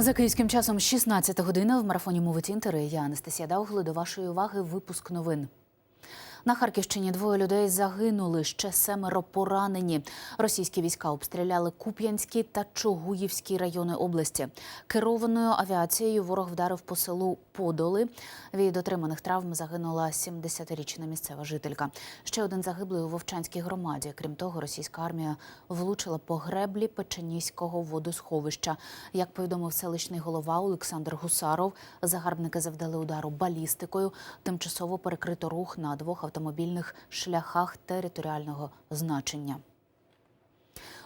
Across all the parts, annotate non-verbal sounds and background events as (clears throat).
За київським часом 16 година в марафоні Мови Тінтери. Я Анастасія Даугли. До вашої уваги випуск новин. На Харківщині двоє людей загинули, ще семеро поранені. Російські війська обстріляли Куп'янський та Чугуївський райони області. Керованою авіацією ворог вдарив по селу Подоли. Від отриманих травм загинула 70-річна місцева жителька. Ще один загиблий у Вовчанській громаді. Крім того, російська армія влучила по греблі Печеніського водосховища. Як повідомив селищний голова Олександр Гусаров, загарбники завдали удару балістикою. Тимчасово перекрито рух на двох автомобільних шляхах територіального значення.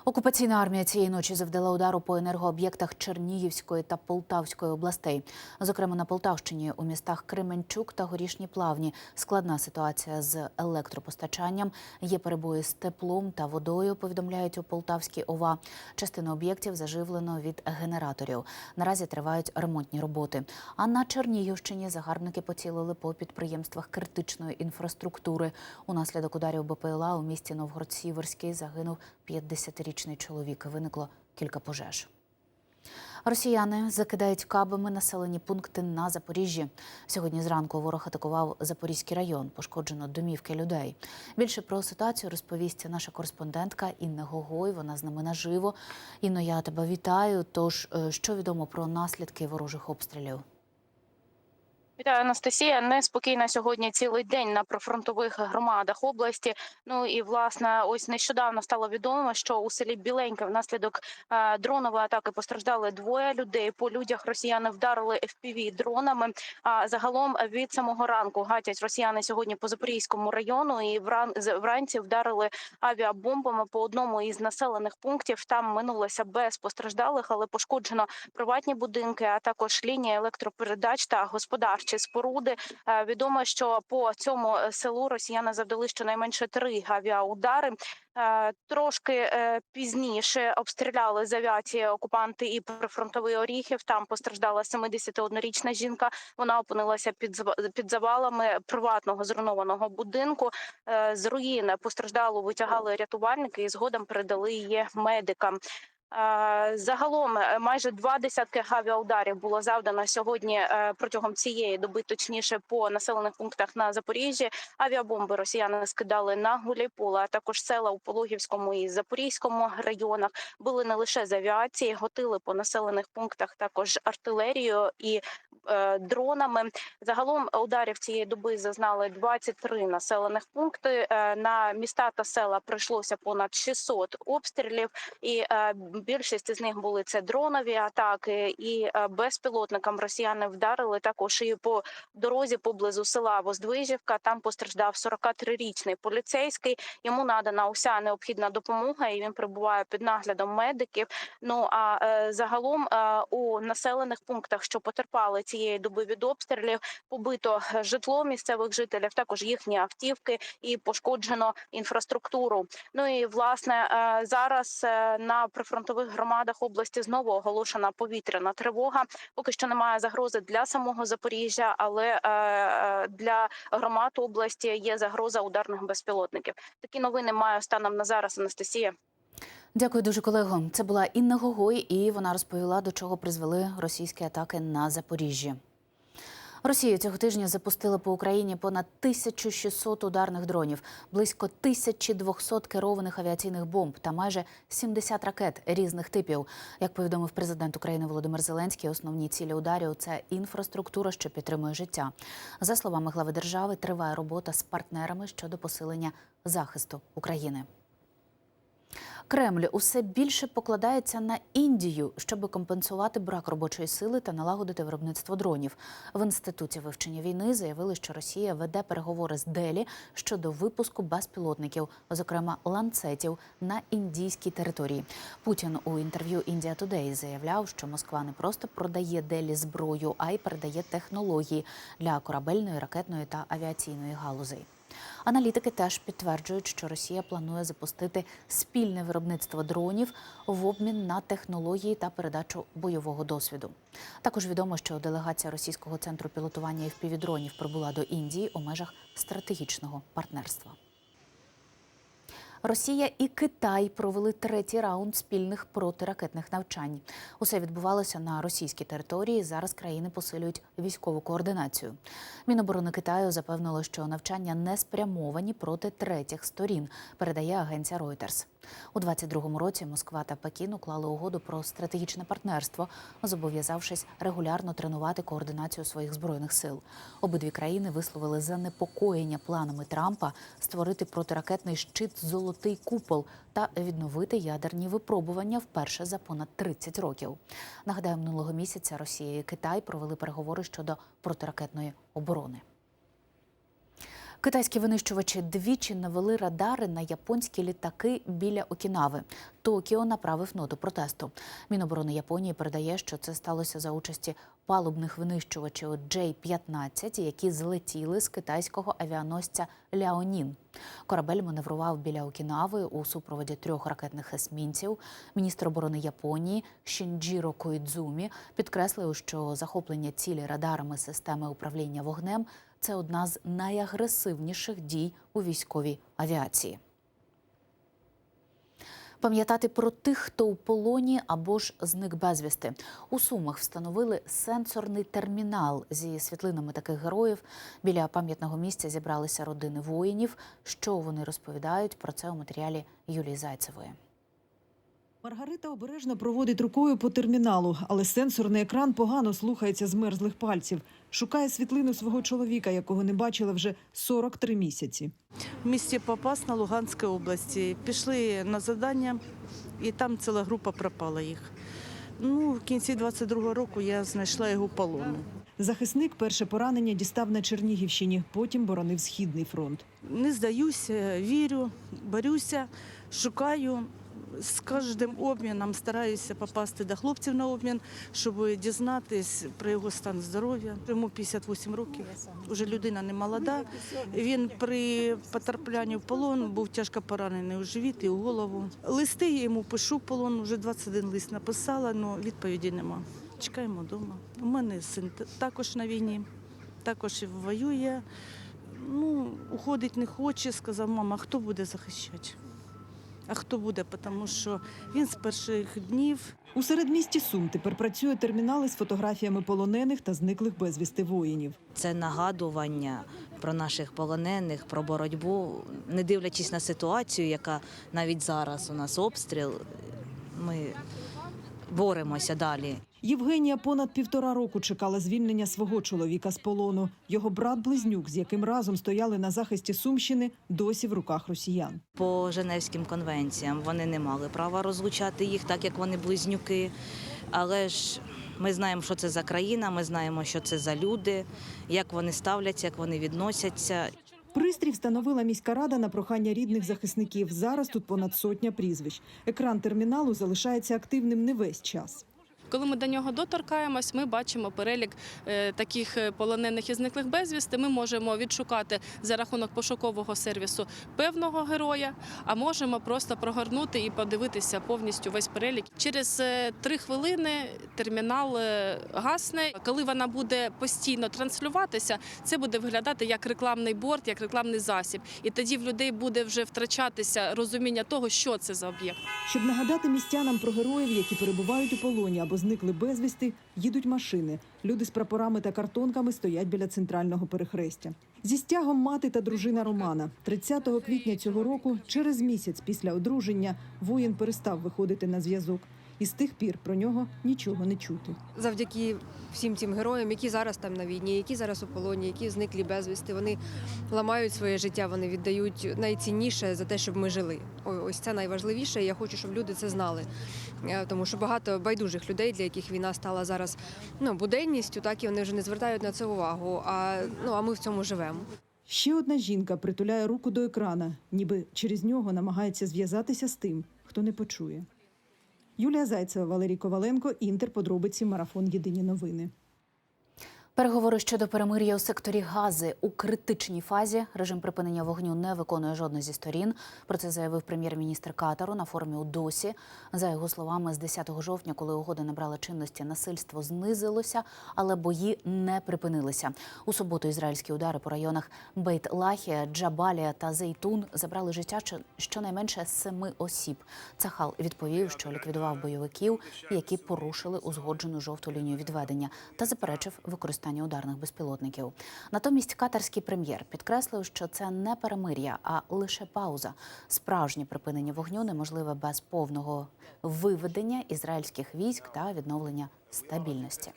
Окупаційна армія цієї ночі завдала удару по енергооб'єктах Чернігівської та Полтавської областей. Зокрема, на Полтавщині у містах Кременчук та Горішні Плавні складна ситуація з електропостачанням. Є перебої з теплом та водою. Повідомляють у Полтавській ОВА. Частину об'єктів заживлено від генераторів. Наразі тривають ремонтні роботи. А на Чернігівщині загарбники поцілили по підприємствах критичної інфраструктури. Унаслідок ударів БПЛА у місті Новгород-Сіверський загинув 50-річний чоловік. Виникло кілька пожеж. Росіяни закидають кабами населені пункти на Запоріжжі. Сьогодні зранку ворог атакував Запорізький район. Пошкоджено домівки людей. Більше про ситуацію розповість наша кореспондентка Інна Гогой. Вона з нами наживо. Інно, я тебе вітаю. Тож, е, що відомо про наслідки ворожих обстрілів? Вітаю, Анастасія. Неспокійна сьогодні цілий день на прифронтових громадах області. Ну і власне, ось нещодавно стало відомо, що у селі Біленьке внаслідок дронової атаки постраждали двоє людей. По людях росіяни вдарили fpv дронами. А загалом від самого ранку гатять росіяни сьогодні по Запорізькому району і вран вранці вдарили авіабомбами по одному із населених пунктів. Там минулося без постраждалих, але пошкоджено приватні будинки, а також лінії електропередач та господарчі споруди. Е, Відомо, що по цьому е, селу росіяни завдали щонайменше три авіаудари. Е, Трошки пізніше обстріляли з авіації окупанти і прифронтовий Оріхів. Там постраждала 71-річна жінка. Вона опинилася під під завалами приватного зруйнованого будинку. З руїни постраждалу витягали рятувальники і згодом передали її медикам. Загалом е, майже два десятки авіаударів було завдано сьогодні е, протягом цієї доби, точніше по населених пунктах на Запоріжжі. Авіабомби росіяни скидали на Гуляйполе, а також села у Пологівському і Запорізькому районах. Були не лише з авіації, готили по населених пунктах також артилерією і е, дронами. Загалом ударів цієї доби зазнали 23 населених пункти. Е, На міста та села прийшлося понад 600 обстрілів, і е, більшість з них були це дронові атаки, і е, безпілотникам росіяни вдарили також і по дорозі поблизу села Воздвижівка. Там постраждав 43-річний поліцейський. Йому надана уся необхідна допомога, і він перебуває під наглядом медиків. Ну а е, загалом е, у населених пунктах, що потерпали цієї доби від обстрілів, побито житло місцевих жителів, також їхні автівки і пошкоджено інфраструктуру. Ну і власне зараз на прифронтових громадах області знову оголошена повітряна тривога. Поки що немає загрози для самого Запоріжжя, але е, е, для громад області є загроза ударних безпілотників. Такі новини маю станом на зараз. Анастасія. Дякую дуже, колего. Це була Інна Гогой, і вона розповіла, до чого призвели російські атаки на Запоріжжі. Росія цього тижня запустила по Україні понад 1600 ударних дронів, близько 1200 керованих авіаційних бомб та майже 70 ракет різних типів. Як повідомив президент України Володимир Зеленський, основні цілі ударів це інфраструктура, що підтримує життя. За словами глави держави, триває робота з партнерами щодо посилення захисту України. Кремль усе більше покладається на Індію, щоб компенсувати брак робочої сили та налагодити виробництво дронів. В інституті вивчення війни заявили, що Росія веде переговори з Делі щодо випуску безпілотників, зокрема ланцетів, на індійській території. Путін у інтерв'ю Індія Тудей заявляв, що Москва не просто продає Делі зброю, а й передає технології для корабельної, ракетної та авіаційної галузей. Аналітики теж підтверджують, що Росія планує запустити спільне виробництво дронів в обмін на технології та передачу бойового досвіду. Також відомо, що делегація російського центру пілотування і впівдронів прибула до Індії у межах стратегічного партнерства. Росія і Китай провели третій раунд спільних протиракетних навчань. Усе відбувалося на російській території. Зараз країни посилюють військову координацію. Міноборони Китаю запевнило, що навчання не спрямовані проти третіх сторін. Передає агенція Reuters. У 22-му році Москва та Пекін уклали угоду про стратегічне партнерство, зобов'язавшись регулярно тренувати координацію своїх збройних сил. Обидві країни висловили занепокоєння планами Трампа створити протиракетний щит Золотий купол та відновити ядерні випробування вперше за понад 30 років. Нагадаю, минулого місяця Росія і Китай провели переговори щодо протиракетної оборони. Китайські винищувачі двічі навели радари на японські літаки біля Окінави. Токіо направив ноту протесту. Міноборони Японії передає, що це сталося за участі палубних винищувачів J-15, які злетіли з китайського авіаносця Ляонін. Корабель маневрував біля Окінави у супроводі трьох ракетних есмінців. Міністр оборони Японії Шінджіро Коїдзумі підкреслив, що захоплення цілі радарами системи управління вогнем це одна з найагресивніших дій у військовій авіації. Пам'ятати про тих, хто у полоні або ж зник безвісти. У Сумах встановили сенсорний термінал зі світлинами таких героїв. Біля пам'ятного місця зібралися родини воїнів. Що вони розповідають про це у матеріалі Юлії Зайцевої. Маргарита обережно проводить рукою по терміналу, але сенсорний екран погано слухається змерзлих пальців. Шукає світлину свого чоловіка, якого не бачила вже 43 місяці. в місті Попасна Луганської області. Пішли на завдання, і там ціла група пропала їх. Ну, в кінці 22-го року я знайшла його полону. Захисник перше поранення дістав на Чернігівщині, потім боронив Східний фронт. Не здаюся, вірю, борюся, шукаю. З кожним обміном стараюся попасти до хлопців на обмін, щоб дізнатись про його стан здоров'я. Йому 58 років. Уже людина не молода. Він при потраплянні в полон був тяжко поранений у живіт і у голову. Листи я йому пишу полон, вже 21 лист написала, але відповіді нема. Чекаємо вдома. У мене син також на війні, також воює. Ну, уходить не хоче, сказав, мама, хто буде захищати? А хто буде? Тому що він з перших днів У середмісті Сум тепер працює термінали з фотографіями полонених та зниклих безвісти воїнів. Це нагадування про наших полонених, про боротьбу, не дивлячись на ситуацію, яка навіть зараз у нас обстріл. Ми боремося далі. Євгенія понад півтора року чекала звільнення свого чоловіка з полону. Його брат-близнюк, з яким разом стояли на захисті Сумщини, досі в руках росіян. По Женевським конвенціям вони не мали права розлучати їх, так як вони близнюки. Але ж ми знаємо, що це за країна, ми знаємо, що це за люди, як вони ставляться, як вони відносяться. Пристрій встановила міська рада на прохання рідних захисників. Зараз тут понад сотня прізвищ. Екран терміналу залишається активним не весь час. Коли ми до нього доторкаємось, ми бачимо перелік е, таких е, полонених і зниклих безвісти. Ми можемо відшукати за рахунок пошукового сервісу певного героя, а можемо просто прогорнути і подивитися повністю весь перелік. Через е, три хвилини термінал гасне. Коли вона буде постійно транслюватися, це буде виглядати як рекламний борт, як рекламний засіб. І тоді в людей буде вже втрачатися розуміння того, що це за об'єкт. Щоб нагадати містянам про героїв, які перебувають у полоні або зникли безвісти, їдуть машини. Люди з прапорами та картонками стоять біля центрального перехрестя. Зі стягом мати та дружина Романа. 30 квітня цього року, через місяць після одруження, воїн перестав виходити на зв'язок. І з тих пір про нього нічого не чути. завдяки всім цим героям, які зараз там на війні, які зараз у полоні, які зниклі безвісти. Вони ламають своє життя, вони віддають найцінніше за те, щоб ми жили. Ось це найважливіше. і Я хочу, щоб люди це знали. Е, Тому що багато байдужих людей, для яких війна стала зараз ну, буденністю, так і вони вже не звертають на це увагу. А ну а ми в цьому живемо. Ще одна жінка притуляє руку до екрана, ніби через нього намагається зв'язатися з тим, хто не почує. Юлія Зайцева, Валерій Коваленко, Інтер. Подробиці. Марафон. Єдині новини. Переговори щодо перемир'я у секторі Гази у критичній фазі. Режим припинення вогню не виконує жодна зі сторін. Про це заявив прем'єр-міністр Катару на форумі у Досі. За його словами, з 10 жовтня, коли угода набрала чинності, насильство знизилося, але бої не припинилися. У суботу ізраїльські удари по районах Бейт-Лахія, Джабалія та Зейтун забрали життя щонайменше семи осіб. Цахал відповів, що ліквідував бойовиків, які порушили узгоджену жовту лінію відведення, та заперечив використання ударних безпілотників. Натомість катарський прем'єр підкреслив, що це не перемир'я, а лише пауза. Справжнє припинення вогню неможливе без повного виведення ізраїльських військ та відновлення стабільності.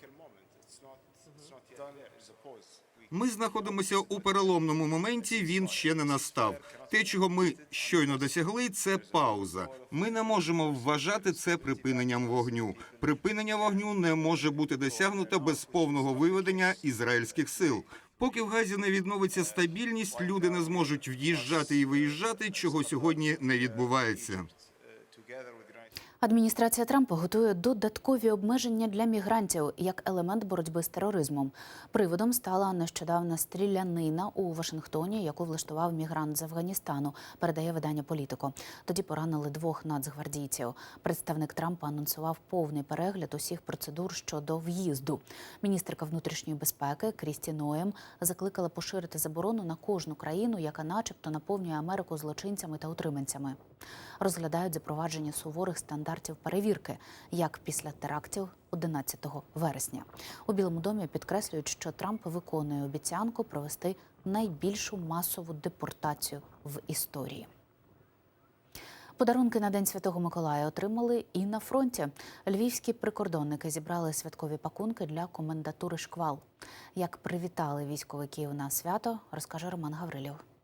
Ми знаходимося у переломному моменті. Він ще не настав. Те, чого ми щойно досягли, це пауза. Ми не можемо вважати це припиненням вогню. Припинення вогню не може бути досягнуто без повного виведення ізраїльських сил. Поки в Газі не відновиться стабільність, люди не зможуть в'їжджати і виїжджати, чого сьогодні не відбувається. Адміністрація Трампа готує додаткові обмеження для мігрантів як елемент боротьби з тероризмом. Приводом стала нещодавна стрілянина у Вашингтоні, яку влаштував мігрант з Афганістану. Передає видання Політико. Тоді поранили двох нацгвардійців. Представник Трампа анонсував повний перегляд усіх процедур щодо в'їзду. Міністерка внутрішньої безпеки Крісті Ноєм закликала поширити заборону на кожну країну, яка, начебто, наповнює Америку злочинцями та утриманцями. Розглядають запровадження суворих стандартів перевірки, як після терактів 11 вересня. У Білому домі підкреслюють, що Трамп виконує обіцянку провести найбільшу масову депортацію в історії. Подарунки на День Святого Миколая отримали і на фронті. Львівські прикордонники зібрали святкові пакунки для комендатури шквал. Як привітали військовиків на свято, розкаже Роман Гаврилів.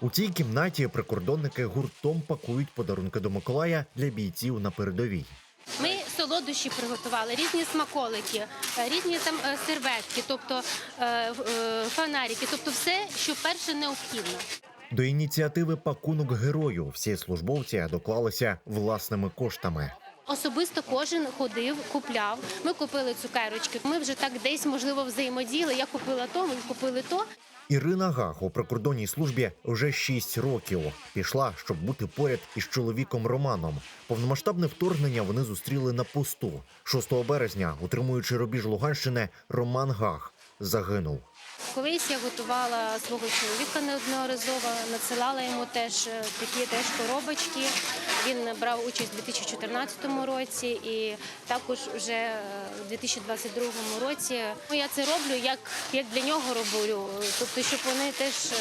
У цій кімнаті прикордонники гуртом пакують подарунки до Миколая для бійців на передовій. Ми солодощі приготували, різні смаколики, е, різні там е, серветки, тобто е, фонарики, тобто все, що перше необхідно. До ініціативи пакунок герою всі службовці доклалися власними коштами. Особисто кожен ходив, купляв. Ми купили цукерочки. Ми вже так десь можливо взаємодіяли. Я купила то, ми купили то. Ірина Гах у прикордонній службі вже 6 років. Пішла, щоб бути поряд із чоловіком Романом. Повномасштабне вторгнення вони зустріли на посту. 6 березня, утримуючи рубіж Луганщини, Роман Гах загинув. Колись я готувала свого чоловіка неодноразово, надсилала йому теж е, такі теж коробочки. Він брав участь у 2014 році і також вже у 2022 році. Ну, Я це роблю як, як для нього роблю, тобто, щоб вони теж е,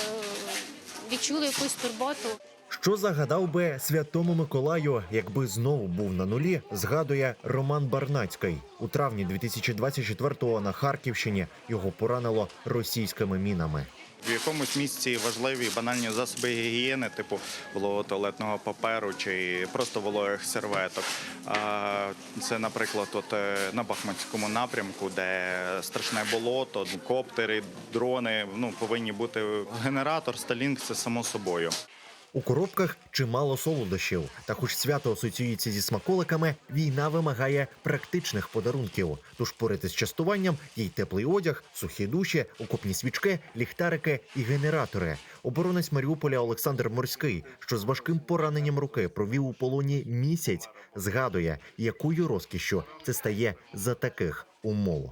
відчули якусь турботу. Що загадав би святому Миколаю, якби знову був на нулі, згадує Роман Барнацький. У травні 2024-го на Харківщині його поранило російськими мінами. В якомусь місці важливі банальні засоби гігієни, типу вологого туалетного паперу чи просто вологих серветок. А Це, наприклад, от е, на Бахмутському напрямку, де страшне болото, коптери, дрони. Ну повинні бути генератор, сталінг це само собою. У коробках чимало солодощів. Та хоч свято асоціюється зі смаколиками, війна вимагає практичних подарунків. Тож поряд із частуванням є й теплий одяг, сухі душі, окопні свічки, ліхтарики і генератори. Оборонець Маріуполя Олександр Морський, що з важким пораненням руки провів у полоні місяць, згадує, якою розкішшю це стає за таких умов.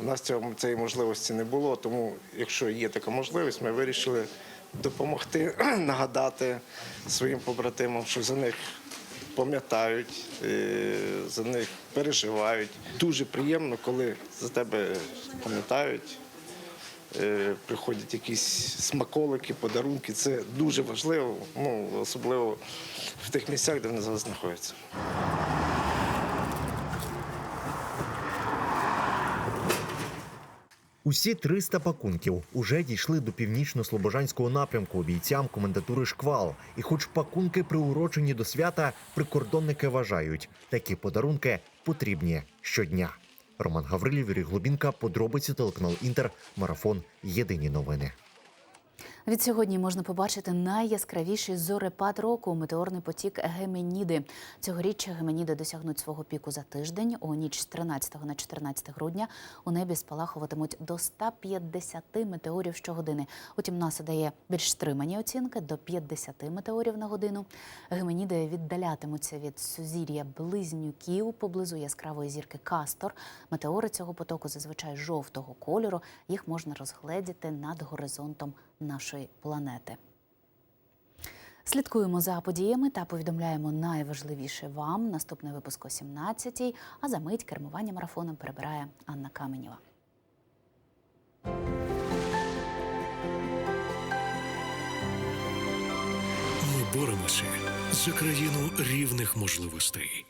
У нас цього, цієї можливості не було, тому якщо є така можливість, ми вирішили допомогти, (clears throat) нагадати своїм побратимам, що за них пам'ятають, е, за них переживають. Дуже приємно, коли за тебе пам'ятають. е, Приходять якісь смаколики, подарунки. Це дуже важливо, ну особливо в тих місцях, де вони зараз знаходяться. Усі 300 пакунків уже дійшли до північно-слобожанського напрямку бійцям комендатури шквал. І, хоч пакунки приурочені до свята, прикордонники вважають, такі подарунки потрібні щодня. Роман Гаврилів, Юрій Глубінка, подробиці телеканал Інтер, марафон. Єдині новини. Від сьогодні можна побачити найяскравіший зорепад року метеорний потік Геменіди. Цьогоріч Геменіди досягнуть свого піку за тиждень. У ніч з 13 на 14 грудня у небі спалахуватимуть до 150 метеорів щогодини. Утім, НАСА дає більш стримані оцінки до 50 метеорів на годину. Геменіди віддалятимуться від сузір'я близнюків поблизу яскравої зірки Кастор. Метеори цього потоку зазвичай жовтого кольору. Їх можна розгледіти над горизонтом нашої планети. Слідкуємо за подіями та повідомляємо найважливіше вам. Наступний випуск о 17-й, а за мить кермування марафоном перебирає Анна Каменєва. Ми боремося за країну рівних можливостей.